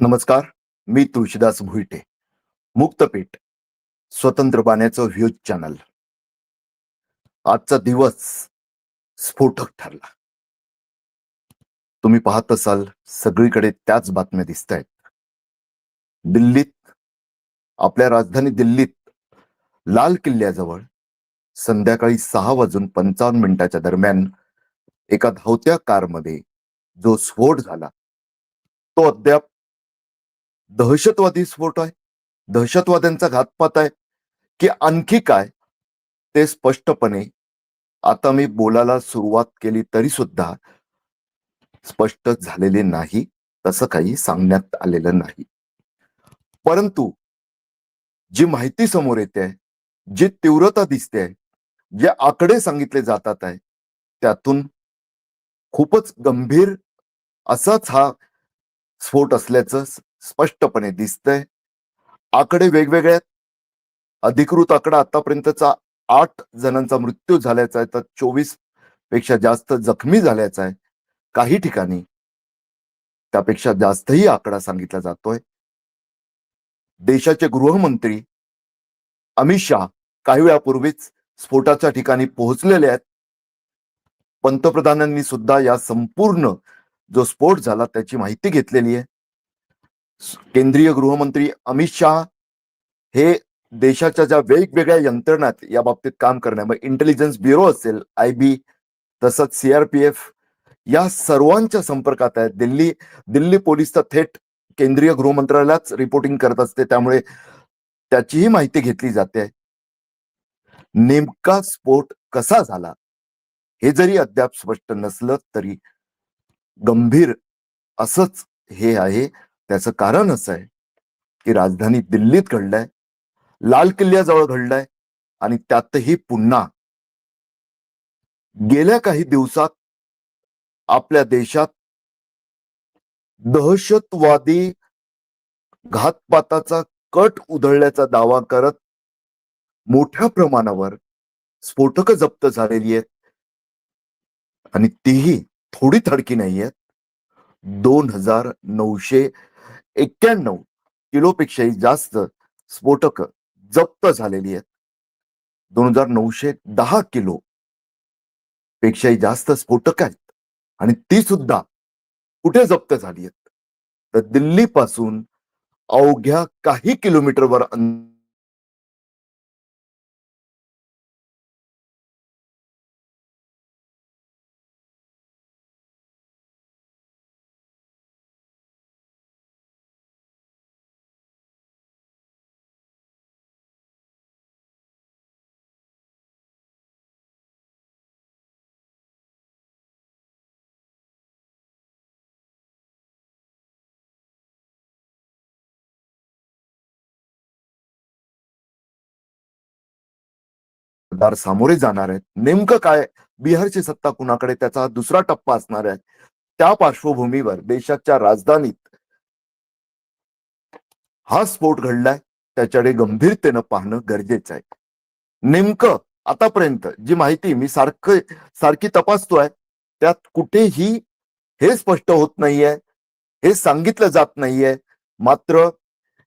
नमस्कार मी तुळशीदास भुईटे मुक्तपीठ स्वतंत्र बाण्याचं views channel. आजचा दिवस स्फोटक ठरला. तुम्ही पाहत असाल सगळीकडे त्याच बातम्या दिसत आहेत दिल्लीत आपल्या राजधानी दिल्लीत लाल किल्ल्याजवळ संध्याकाळी सहा वाजून पंचावन्न मिनिटाच्या दरम्यान एका धावत्या कारमध्ये जो स्फोट झाला तो अद्याप दहशतवादी स्फोट आहे. दहशतवाद्यांचा घातपात आहे. की आणखी काय? ते स्पष्टपणे आता मी बोलायला सुरुवात केली तरी सुद्धा स्पष्ट झालेले नाही. तसं काही सांगण्यात आलेलं नाही. परंतु जी माहिती समोर येते आहे जी तीव्रता दिसते आहे जे आकडे सांगितले जातात आहे त्यातून खूपच गंभीर असाच हा स्फोट असल्याचं स्पष्टपणे दिसतंय. आकडे वेगवेगळे आहेत. अधिकृत आकडा आतापर्यंतचा आठ जणांचा मृत्यू झाल्याचा आहे तर चोवीसपेक्षा जास्त जखमी झाल्याचा आहे. काही ठिकाणी त्यापेक्षा जास्तही आकडा सांगितला जातोय. देशाचे गृहमंत्री अमित शहा काही वेळापूर्वीच स्फोटाच्या ठिकाणी पोहोचलेले आहेत. पंतप्रधानांनी सुद्धा या संपूर्ण जो स्फोट झाला त्याची माहिती घेतलेली आहे. केंद्रीय गृहमंत्री अमित शहा हे देशाच्या ज्या वेगवेगळ्या यंत्रणात या बाबतीत काम करण्यामुळे इंटेलिजन्स ब्युरो असेल आय बी तसंच सीआरपीएफ या सर्वांच्या संपर्कात आहेत. दिल्ली दिल्ली पोलीस तर थेट केंद्रीय गृहमंत्रालयाच रिपोर्टिंग करत असते. त्यामुळे त्याचीही माहिती घेतली जाते. नेमका स्फोट कसा झाला? हे जरी अद्याप स्पष्ट नसलं तरी गंभीर असंच हे आहे. त्याचं कारण असं आहे की राजधानी दिल्लीत घडलंय लाल किल्ल्याजवळ घडलंय आणि त्यातही पुन्हा गेल्या काही दिवसात आपल्या देशात दहशतवादी घातपाताचा कट उधळल्याचा दावा करत मोठ्या प्रमाणावर स्फोटक जप्त झालेली आहेत आणि तीही थोडी थडकी नाही आहेत दोन हजार नऊशे एक्क्याण्णव किलोपेक्षाही जास्त स्फोटक जप्त झालेली आहेत. दोन हजार नऊशे दहा किलो पेक्षाही जास्त स्फोटक आहेत. आणि ती सुद्धा कुठे जप्त झाली आहेत? तर दिल्ली पासून अवघ्या काही किलोमीटरवर मतदार सामोरे जाणार आहेत. नेमकं काय? बिहारची सत्ता कुणाकडे? त्याचा दुसरा टप्पा असणार आहे. त्या पार्श्वभूमीवर देशाच्या राजधानीत हा स्फोट घडलाय. त्याच्याकडे गंभीरतेनं पाहणं गरजेचं आहे. नेमकं आतापर्यंत जी माहिती मी सारखं सारखी तपासतोय त्यात कुठेही हे स्पष्ट होत नाहीये. हे सांगितलं जात नाहीये. मात्र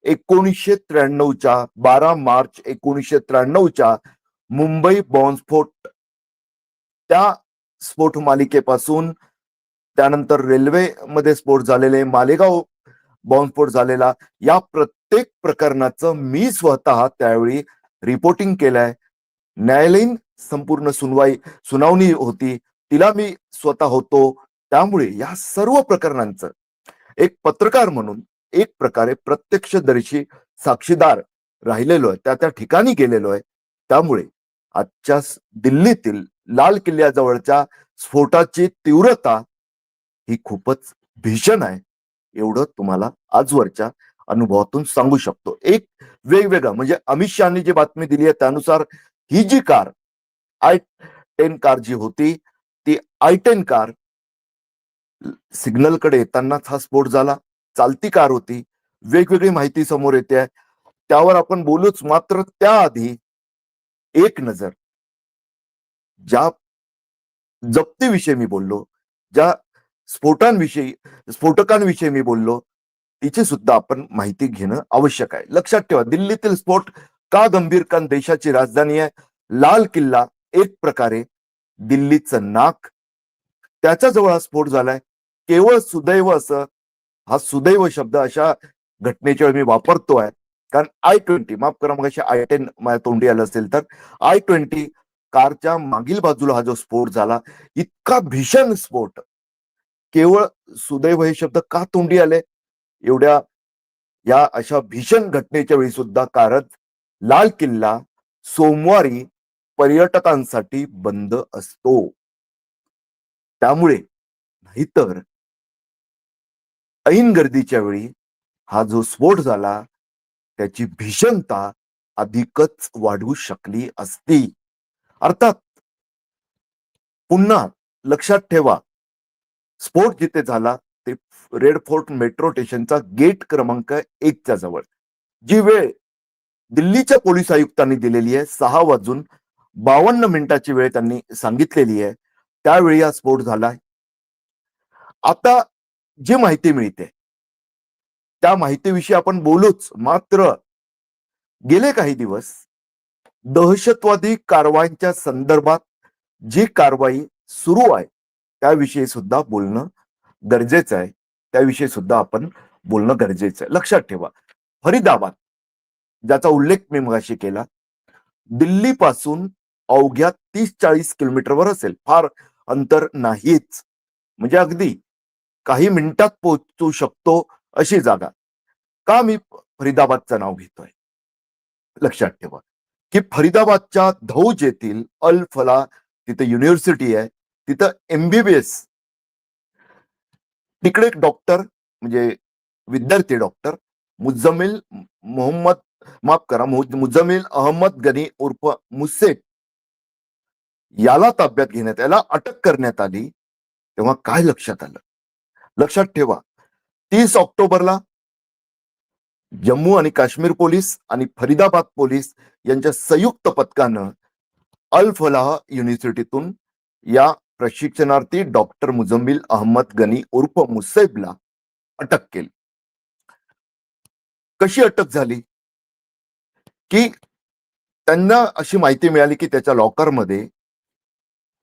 एकोणीसशे त्र्याण्णवच्या बारा मार्च एकोणीसशे त्र्याण्णवच्या मुंबई बॉम्बस्फोट त्या स्फोट मालिकेपासून त्यानंतर रेल्वे मध्ये स्फोट झालेले मालेगाव बॉम्बस्फोट झालेला या प्रत्येक प्रकरणाचं मी स्वतः त्यावेळी रिपोर्टिंग केलंय. न्यायालयीन संपूर्ण सुनवाई सुनावणी होती तिला मी स्वतः होतो. त्यामुळे या सर्व प्रकरणांचं एक पत्रकार म्हणून एक प्रकारे प्रत्यक्षदर्शी साक्षीदार राहिलेलो आहे त्या त्या ठिकाणी गेलेलो आहे त्यामुळे आजच्या दिल्लीतील लाल किल्ल्याजवळच्या स्फोटाची तीव्रता ही खूपच भीषण आहे. एवढं तुम्हाला आजवरच्या अनुभवातून सांगू शकतो. एक वेगवेगळा म्हणजे अमित शहानी जी बातमी दिली आहे त्यानुसार ही जी कार आय टेन कार जी होती ती आय टेन कार सिग्नलकडे येतानाच हा स्फोट झाला. चालती कार होती. वेगवेगळी माहिती समोर येते. आहे त्यावर आपण बोलूच मात्र त्याआधी एक नजर. ज्या जप्तीविषयी मी बोललो ज्या स्फोटांविषयी स्फोटकांविषयी मी बोललो तिची सुद्धा आपण माहिती घेणं आवश्यक आहे. लक्षात ठेवा दिल्लीतील स्फोट का गंभीर? कारण देशाची राजधानी आहे. लाल किल्ला एक प्रकारे दिल्लीचं नाक. त्याच्याजवळ हा स्फोट झालाय. केवळ सुदैव असं हा सुदैव शब्द अशा घटनेच्या वेळी मी वापरतोय. कारण आय ट्वेंटी माफ करा मग आय टेन माझ्या तोंडी आलं असेल तर. आय ट्वेंटी कारच्या मागील बाजूला हा जो स्फोट झाला इतका भीषण स्फोट केवळ सुदैव हे शब्द का तोंडी आले? एवढ्या या अशा भीषण घटनेच्या वेळी सुद्धा कारत लाल किल्ला सोमवारी पर्यटकांसाठी बंद असतो. त्यामुळे नाहीतर ऐन गर्दीच्या वेळी हा जो स्फोट झाला त्याची भीषणता अधिकच वाढू शकली असती. अर्थात पुन्हा लक्षात ठेवा स्फोट जिथे झाला ते रेड फोर्ट मेट्रो स्टेशनचा गेट क्रमांक एकच्या जवळ. जी वेळ दिल्लीच्या पोलीस आयुक्तांनी दिलेली आहे सहा वाजून बावन्न मिनिटाची वेळ त्यांनी सांगितलेली आहे. त्यावेळी हा स्फोट झालाय आता जी माहिती मिळते त्या माहितीविषयी आपण बोलूच. मात्र गेले काही दिवस दहशतवादी कारवायांच्या संदर्भात जी कारवाई सुरू आहे त्याविषयी सुद्धा बोलणं गरजेचं आहे. त्याविषयी सुद्धा आपण बोलणं गरजेचं आहे. लक्षात ठेवा. फरीदाबाद ज्याचा उल्लेख मी मगाशी केला दिल्लीपासून अवघ्या तीस चाळीस किलोमीटरवर असेल. फार अंतर नाहीच. म्हणजे अगदी काही मिनिटात पोहोचू शकतो अशी जागा. का मी फरीदाबादचं नाव घेतोय? लक्षात ठेवा. की फरीदाबादच्या धौज येथील अल फला तिथं युनिव्हर्सिटी आहे तिथं एमबीबीएस तिकडे एक डॉक्टर म्हणजे विद्यार्थी डॉक्टर मुजमिल मोहम्मद माफ करा मुजमिल अहमद गनी उर्फ मुसेफ याला ताब्यात घेण्यात याला अटक करण्यात आली तेव्हा काय लक्षात आलं? लक्षात ठेवा तीस ऑक्टोबरला जम्मू आणि काश्मीर पोलीस आणि फरीदाबाद पोलीस यांच्या संयुक्त पथकानं अल फलाह युनिव्हर्सिटीतून या प्रशिक्षणार्थी डॉक्टर मुजम्मिल अहमद गनी उर्फ मुसैबला अटक केली. कशी अटक झाली? की त्यांना अशी माहिती मिळाली की त्याच्या लॉकरमध्ये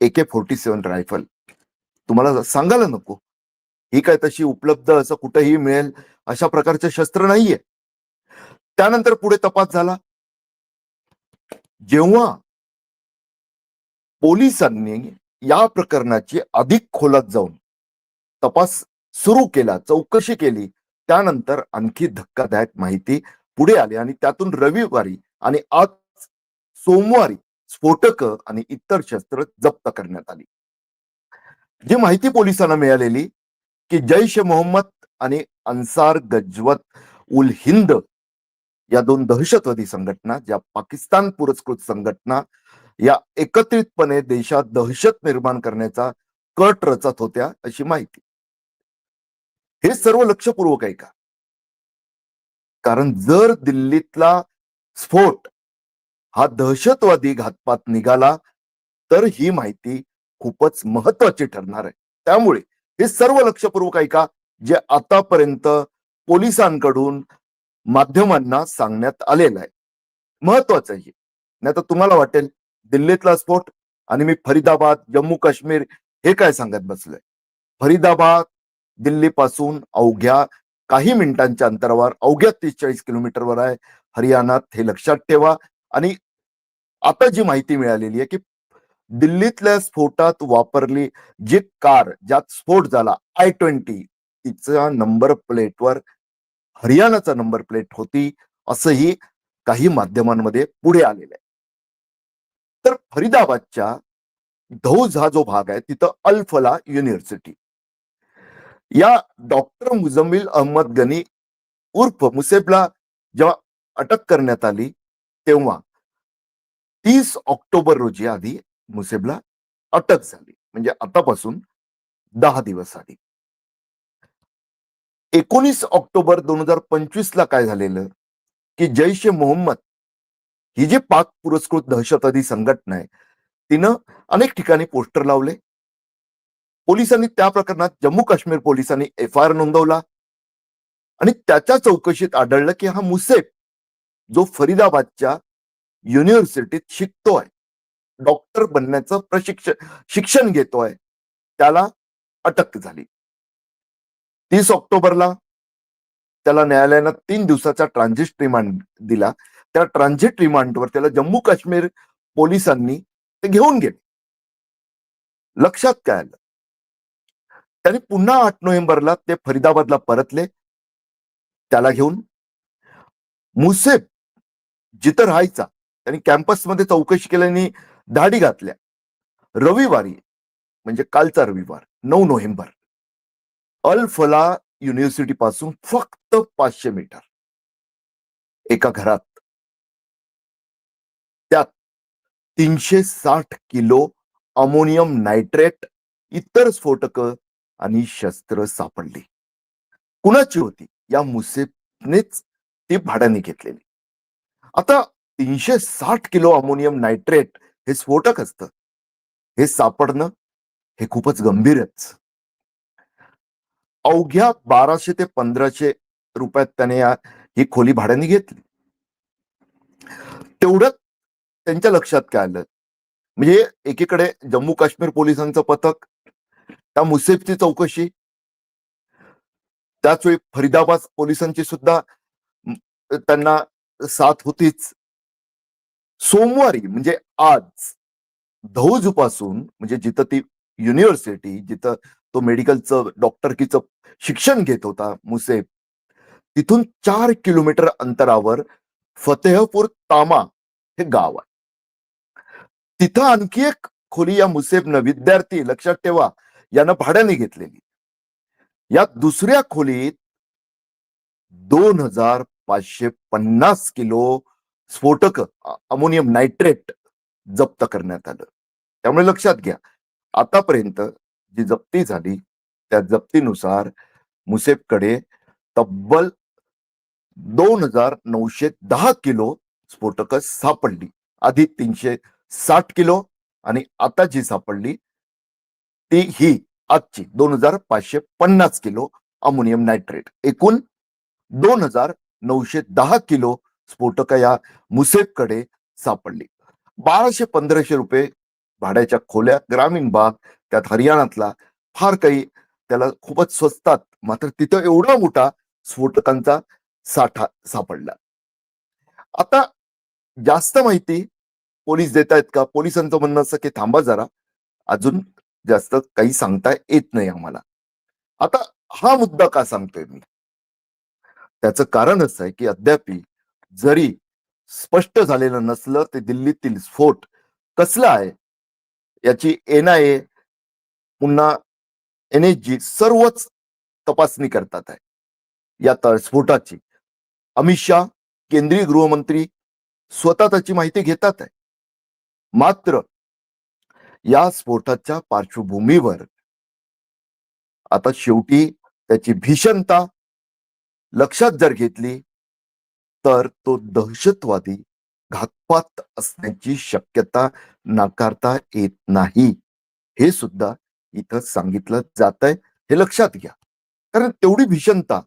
एके फोर्टी सेवन रायफल. तुम्हाला सांगायला नको. ही काय तशी उपलब्ध असं कुठेही मिळेल अशा प्रकारचे शस्त्र नाहीये. त्यानंतर पुढे तपास झाला. जेव्हा पोलिसांनी या प्रकरणाची अधिक खोलात जाऊन तपास सुरू केला चौकशी केली त्यानंतर आणखी धक्कादायक माहिती पुढे आली आणि त्यातून रविवारी आणि आज सोमवारी स्फोटक आणि इतर शस्त्र जप्त करण्यात आली. जी माहिती पोलिसांना मिळालेली की जैश मोहम्मद आणि अन्सार गजवत उल हिंद या दोन दहशतवादी संघटना ज्या पाकिस्तान पुरस्कृत संघटना या एकत्रितपणे देशात दहशत निर्माण करण्याचा कट रचत होत्या अशी माहिती. हे सर्व लक्षपूर्वक आहे का कारण जर दिल्लीतला स्फोट हा दहशतवादी घातपात निघाला तर ही माहिती खूपच महत्वाची ठरणार आहे. त्यामुळे हे सर्व लक्षपूर्वक ऐका जे आतापर्यंत पोलिसांकडून माध्यमांना सांगण्यात आलेलं आहे. महत्वाचं आहे. नाही तर तुम्हाला वाटेल दिल्लीतला स्फोट आणि मी फरीदाबाद जम्मू काश्मीर हे काय सांगत बसलोय. फरीदाबाद दिल्लीपासून अवघ्या काही मिनिटांच्या अंतरावर अवघ्या तीस चाळीस किलोमीटरवर आहे. हरियाणात हे लक्षात ठेवा. आणि आता जी माहिती मिळालेली आहे की दिल्लीतल्या स्फोटात वापरली जी कार ज्यात स्फोट झाला आय ट्वेंटी. तिचा नंबर प्लेटवर हरियाणाचा नंबर प्लेट होती असंही काही माध्यमांमध्ये पुढे आलेलं आहे. तर फरीदाबादच्या धौज हा जो भाग आहे तिथं अल्फला युनिव्हर्सिटी या डॉक्टर मुजमिल अहमद गनी उर्फ मुसेबला जेव्हा अटक करण्यात आली तेव्हा तीस ऑक्टोबर रोजी आधी मुसेबला अटक झाली. म्हणजे आतापासून दहा दिवस आधी. एकोणीस ऑक्टोबर दोन हजार पंचवीस ला काय झालेलं? की जैश ए मोहम्मद ही जी पाक पुरस्कृत दहशतवादी संघटना आहे तिनं अनेक ठिकाणी पोस्टर लावले. पोलिसांनी त्या प्रकरणात जम्मू काश्मीर पोलिसांनी एफ आय आर नोंदवला. आणि त्याच्या चौकशीत आढळलं की हा मुसेफ जो फरीदाबादच्या युनिव्हर्सिटीत शिकतोय. डॉक्टर बनण्याचं प्रशिक्षण शिक्षण घेतोय. त्याला अटक झाली. तीस ऑक्टोबरला त्याला न्यायालयानं तीन दिवसाचा ट्रान्झिट रिमांड दिला. त्या ट्रान्झिट रिमांडवर त्याला जम्मू काश्मीर पोलिसांनी ते घेऊन गेले. लक्षात काय आलं? त्याने पुन्हा आठ नोव्हेंबरला ते फरीदाबादला परतले. त्याला घेऊन मुसेफ जिथं राहायचा त्यांनी कॅम्पसमध्ये चौकशी केल्याने धाडी घातल्या. रविवारी म्हणजे कालचा रविवार नऊ नोव्हेंबर अल फला युनिव्हर्सिटी पासून फक्त पाचशे मीटर. एका घरात. त्यात तीनशे साठ किलो अमोनियम नायट्रेट इतर स्फोटक आणि शस्त्र सापडली. कुणाची होती? या मुसेफनेच ती भाड्याने घेतलेली. आता तीनशे साठ किलो अमोनियम नायट्रेट हे स्फोटक असतं. हे सापडणं हे खूपच गंभीरच अवघ्या बाराशे ते पंधराशे रुपयात त्याने या ही खोली भाड्याने घेतली. तेवढ्यात त्यांच्या लक्षात काय आलं? म्हणजे एकीकडे जम्मू काश्मीर पोलिसांचं पथक त्या मुसेफची चौकशी त्याच वेळी फरीदाबाद पोलिसांची सुद्धा त्यांना साथ होतीच. सोमवारी म्हणजे आज धौजपासून म्हणजे जिथं ती युनिव्हर्सिटी जिथं तो मेडिकलचं डॉक्टरकीचं शिक्षण घेत होता मुसेफ तिथून चार किलोमीटर अंतरावर फतेहपूर तामा हे गाव आहे. तिथं आणखी एक खोली या मुसेबनं विद्यार्थी लक्षात ठेवा यानं भाड्याने घेतलेली. या दुसऱ्या खोलीत दोन हजार पाचशे पन्नास किलो स्फोटक अमोनियम नायट्रेट जप्त करण्यात आलं. त्यामुळे लक्षात घ्या आतापर्यंत जी जप्ती झाली त्या जप्तीनुसार मुसेफकडे तब्बल दोन हजार नऊशे दहा किलो स्फोटक सापडली. आधी तीनशे साठ किलो आणि आता जी सापडली ती ही आजची दोन हजार पाचशे पन्नास किलो अमोनियम नायट्रेट. एकूण दोन हजार नऊशे दहा किलो स्फोटक या मुसेफकडे सापडली. बाराशे पंधराशे रुपये भाड्याच्या खोल्या ग्रामीण भाग त्यात हरियाणातला फार काही त्याला खूपच स्वस्तात मात्र तिथं एवढा मोठा स्फोटकांचा साठा सापडला. आता जास्त माहिती पोलीस देत आहेत का? पोलिसांचं म्हणणं असं की थांबा जरा. अजून जास्त काही सांगता येत नाही आम्हाला. आता हा मुद्दा का सांगतोय मी? त्याचं कारण असं आहे की अद्यापी जरी स्पष्ट झालेलं नसलं ते दिल्लीतील स्फोट कसला आहे? याची एन आय पुन्हा एन एजी सर्वच तपासणी करतात आहे. या स्फोटाची. अमित शाह केंद्रीय गृहमंत्री स्वतः त्याची माहिती घेतात आहे. मात्र या स्फोटाच्या पार्श्वभूमीवर आता शेवटी त्याची भीषणता लक्षात जर घेतली तर तो दहशतवादी घातपात असण्याची शक्यता नाकारता येत नाही. हे सुद्धा इथं सांगितलं जात आहे हे लक्षात घ्या. कारण तेवढी भीषणता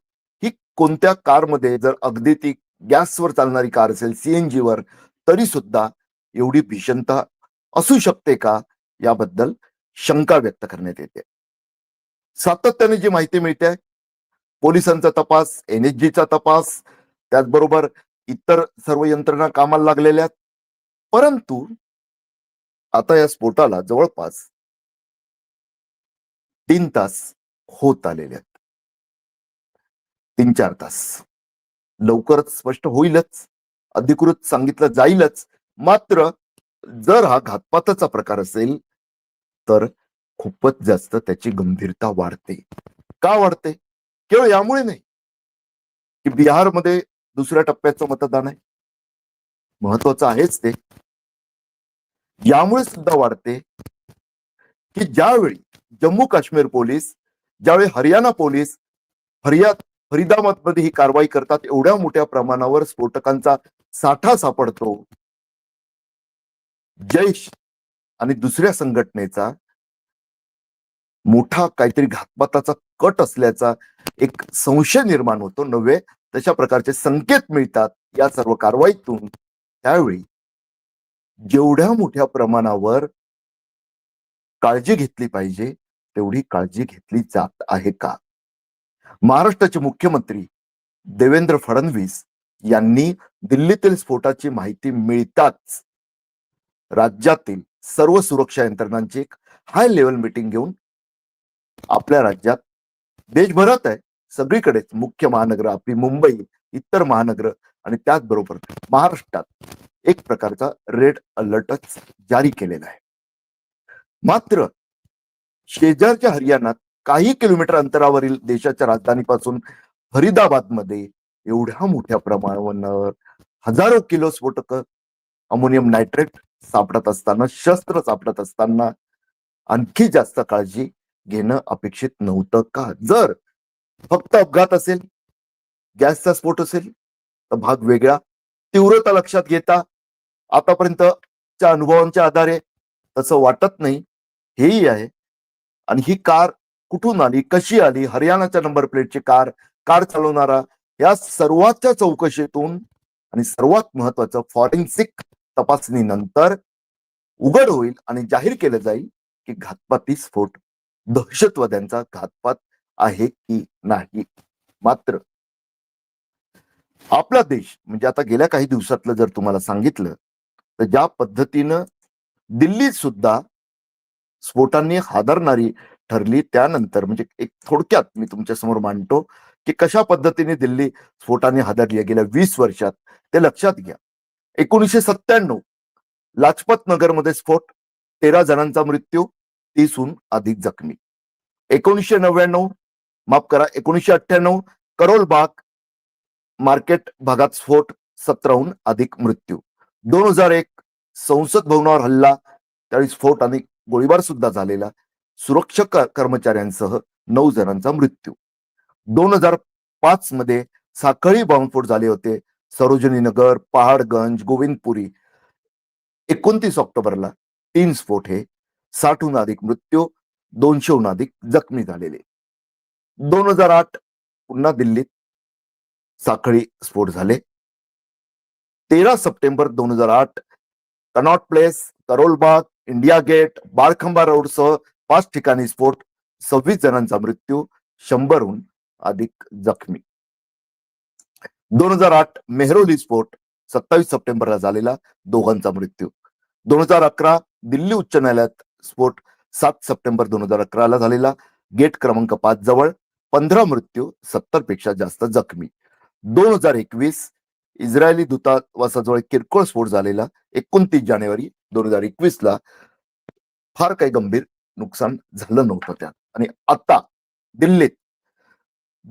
ही कोणत्या कारमध्ये जर अगदी ती गॅसवर चालणारी कार असेल सीएनजी वर तरी सुद्धा एवढी भीषणता असू शकते का? याबद्दल शंका व्यक्त करण्यात येते. सातत्याने जी माहिती मिळते पोलिसांचा तपास एनएसजीचा तपास त्याचबरोबर इतर सर्व यंत्रणा कामाला लागलेल्या परंतु आता या स्फोटाला जवळपास तीन तास होत आलेले आहेत. तीन चार तास. लवकरच स्पष्ट होईलच. अधिकृत सांगितलं जाईलच. मात्र जर हा घातपाताचा प्रकार असेल तर खूपच जास्त त्याची गंभीरता वाढते. का वाढते? केवळ यामुळे नाही. की बिहारमध्ये दुसऱ्या टप्प्याचं मतदान आहे. महत्वाचं आहेच ते. यामुळे सुद्धा वाढते की ज्यावेळी जम्मू काश्मीर पोलीस ज्यावेळी हरियाणा पोलीस हरिया फरीदाबादमध्ये ही कारवाई करतात एवढ्या मोठ्या प्रमाणावर स्फोटकांचा साठा सापडतो. जैश आणि दुसऱ्या संघटनेचा मोठा काहीतरी घातपाताचा कट असल्याचा एक संशय निर्माण होतो. नव्हे तशा प्रकारचे संकेत मिळतात या सर्व कारवाईतून. त्यावेळी जेवढ्या मोठ्या प्रमाणावर काळजी घेतली पाहिजे तेवढी काळजी घेतली जात आहे का? महाराष्ट्राचे मुख्यमंत्री देवेंद्र फडणवीस यांनी दिल्लीतील स्फोटाची माहिती मिळताच राज्यातील सर्व सुरक्षा यंत्रणांची एक हाय लेवल मीटिंग घेऊन आपल्या राज्यात देशभरात आहे. सगळीकडेच मुख्य महानगर आपली मुंबई इतर महानगर आणि त्याचबरोबर महाराष्ट्रात एक प्रकारचा रेड अलर्टच जारी केलेला आहे. मात्र शेजारच्या हरियाणात काही किलोमीटर अंतरावरील देशाच्या राजधानीपासून फरीदाबादमध्ये एवढ्या मोठ्या प्रमाणावर हजारो किलो स्फोटक अमोनियम नायट्रेट सापडत असताना शस्त्र सापडत असताना आणखी जास्त काळजी घेणं अपेक्षित नव्हतं का? जर फक्त अपघात असेल गॅसचा स्फोट असेल तर भाग वेगळा. तीव्रता लक्षात घेता आतापर्यंतच्या अनुभवांच्या आधारे तसं वाटत नाही. हेही आहे. आणि ही कार कुठून आली कशी आली हरियाणाच्या नंबर प्लेटची कार कार चालवणारा या सर्वांच्या चौकशीतून आणि सर्वात महत्वाचं फॉरेन्सिक तपासणीनंतर उघड होईल आणि जाहीर केलं जाईल की घातपाती स्फोट दहशतवाद्यांचा घातपात आहे की नाही? मात्र आपला देश म्हणजे आता गेल्या काही दिवसातलं जर तुम्हाला सांगितलं तर ज्या पद्धतीनं दिल्लीत सुद्धा स्फोटांनी हादरणारी ठरली त्यानंतर म्हणजे एक थोडक्यात मी तुमच्यासमोर मांडतो की कशा पद्धतीने दिल्ली स्फोटाने हादरली आहे गेल्या वीस वर्षात ते लक्षात घ्या. एकोणीसशे सत्त्याण्णव लाजपत नगरमध्ये स्फोट तेरा जणांचा मृत्यू तीसहून अधिक जखमी. एकोणीसशे नव्याण्णव माफ करा एकोणीसशे अठ्ठ्याण्णव करोल बाग मार्केट भागात स्फोट सतराहून अधिक मृत्यू. दोन हजार एक संसद भवनावर हल्ला त्यावेळी स्फोट आणि गोळीबार सुद्धा झालेला. सुरक्षा कर्मचाऱ्यांसह नऊ जणांचा मृत्यू. दोन हजार पाच मध्ये साखळी बॉम्बस्फोट झाले होते. सरोजनी नगर पहाडगंज गोविंदपुरी. एकोणतीस ऑक्टोबरला तीन स्फोट हे साठहून अधिक मृत्यू दोनशेहून अधिक जखमी झालेले. दोन हजार आठ पुन्हा दिल्लीत साखळी स्फोट झाले. तेरा सप्टेंबर दोन हजार आठ Connaught Place Karol Bagh India Gate Barakhamba रोडसह पाच ठिकाणी स्फोट सव्वीस जणांचा मृत्यू शंभरहून अधिक जखमी. दोन हजार आठ मेहरोली स्फोट सत्तावीस सप्टेंबरला झालेला दोघांचा मृत्यू. दोन हजार अकरा दिल्ली उच्च न्यायालयात स्फोट सात सप्टेंबर दोन हजार अकराला झालेला गेट क्रमांक पाच जवळ पंधरा मृत्यू सत्तरपेक्षा जास्त जखमी. दोन हजार एकवीस इस्रायली दूतावासाजवळ किरकोळ स्फोट झालेला एकोणतीस जानेवारी दोन हजार एकवीस ला फार काही गंभीर नुकसान झालं नव्हतं त्यात. आणि आता दिल्लीत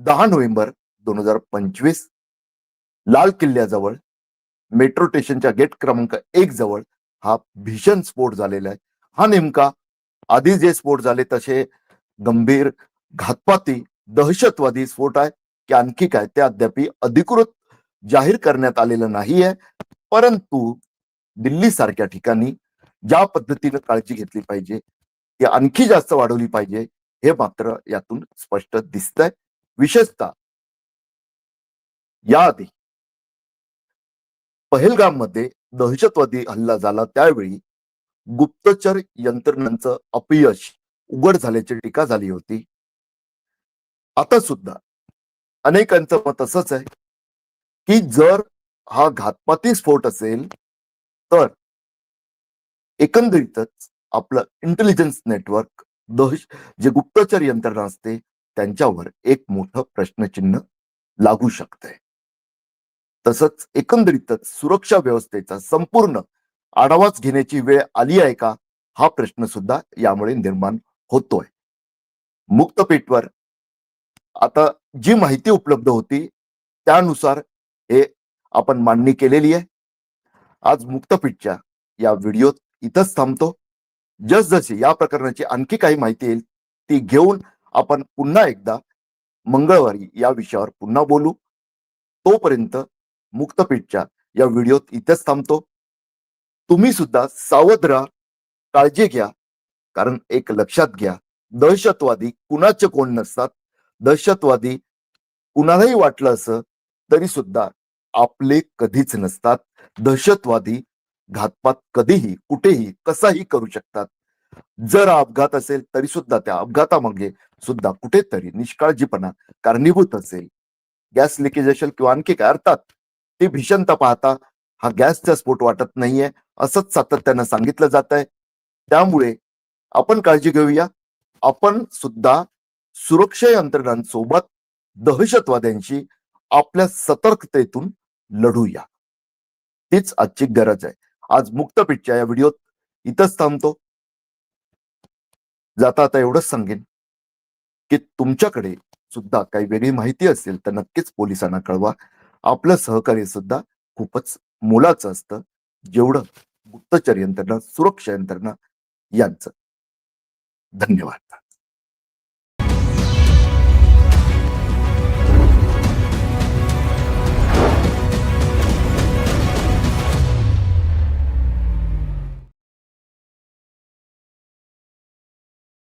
दहा नोव्हेंबर दोन हजार पंचवीस लाल किल्ल्याजवळ मेट्रो स्टेशनच्या गेट क्रमांक एक जवळ हा भीषण स्फोट झालेला आहे. हा नेमका आधी जे स्फोट झाले तसे गंभीर घातपाती दहशतवादी स्फोट आहे की आणखी काय? ते अद्याप अधिकृत जाहीर करण्यात आलेलं नाहीये. परंतु दिल्ली सारख्या ठिकाणी ज्या पद्धतीनं काळजी घेतली पाहिजे ती आणखी जास्त वाढवली पाहिजे हे मात्र यातून स्पष्ट दिसतंय. विशेषतः याआधी पहलगाममध्ये दहशतवादी हल्ला झाला. त्यावेळी गुप्तचर यंत्रणांचं अपयश उघड झाल्याची टीका झाली होती. आता सुद्धा अनेकांचं मत असंच आहे की जर हा घातपाती स्फोट असेल तर एकंदरीतच आपलं इंटेलिजन्स नेटवर्क दहश जे गुप्तचर यंत्रणा असते त्यांच्यावर एक मोठं प्रश्नचिन्ह लागू शकतंय. तसंच एकंदरीतच सुरक्षा व्यवस्थेचा संपूर्ण आढावाच घेण्याची वेळ आली आहे का हा प्रश्न सुद्धा यामुळे निर्माण होतोय. मुक्तपीठवर आता जी माहिती उपलब्ध होती त्यानुसार हे आपण मांडणी केलेली आहे. आज मुक्तपीठच्या या व्हिडिओत इथंच थांबतो. जसजशी या प्रकरणाची आणखी काही माहिती येईल ती घेऊन आपण पुन्हा एकदा मंगळवारी या विषयावर पुन्हा बोलू. तोपर्यंत मुक्तपीठच्या या व्हिडिओत इथेच थांबतो. तुम्ही सुद्धा सावध राहा काळजी घ्या कारण एक लक्षात घ्या दहशतवादी कुणाचे कोण नसतात दहशतवादी कुणालाही वाटलं असं तरी सुद्धा आपले कधीच नसतात. दहशतवादी घातपात कधीही कुठेही कसाही करू शकतात. जर अपघात असेल तरी सुद्धा त्या अपघातामागे सुद्धा कुठेतरी निष्काळजीपणा कारणीभूत असेल. गॅस लिकेज असेल किंवा आणखी काय अर्थात ती भीषणता पाहता हा गॅसचा स्फोट वाटत नाहीये असंच सातत्यानं सांगितलं जात आहे त्यामुळे आपण काळजी घेऊया. आपण सुद्धा सुरक्षा यंत्रणांसोबत दहशतवाद्यांशी आपल्या सतर्कतेतून लढूया. तीच आजची गरज आहे. आज मुक्तपीठच्या या व्हिडिओत इथंच थांबतो. जाता आता एवढंच सांगेन की तुमच्याकडे सुद्धा काही वेगळी माहिती असेल तर नक्कीच पोलिसांना कळवा. आपलं सहकार्य सुद्धा खूपच मोलाचं असतं. जेवढं गुप्तचर यंत्रणा सुरक्षा यंत्रणा यांचं. धन्यवाद.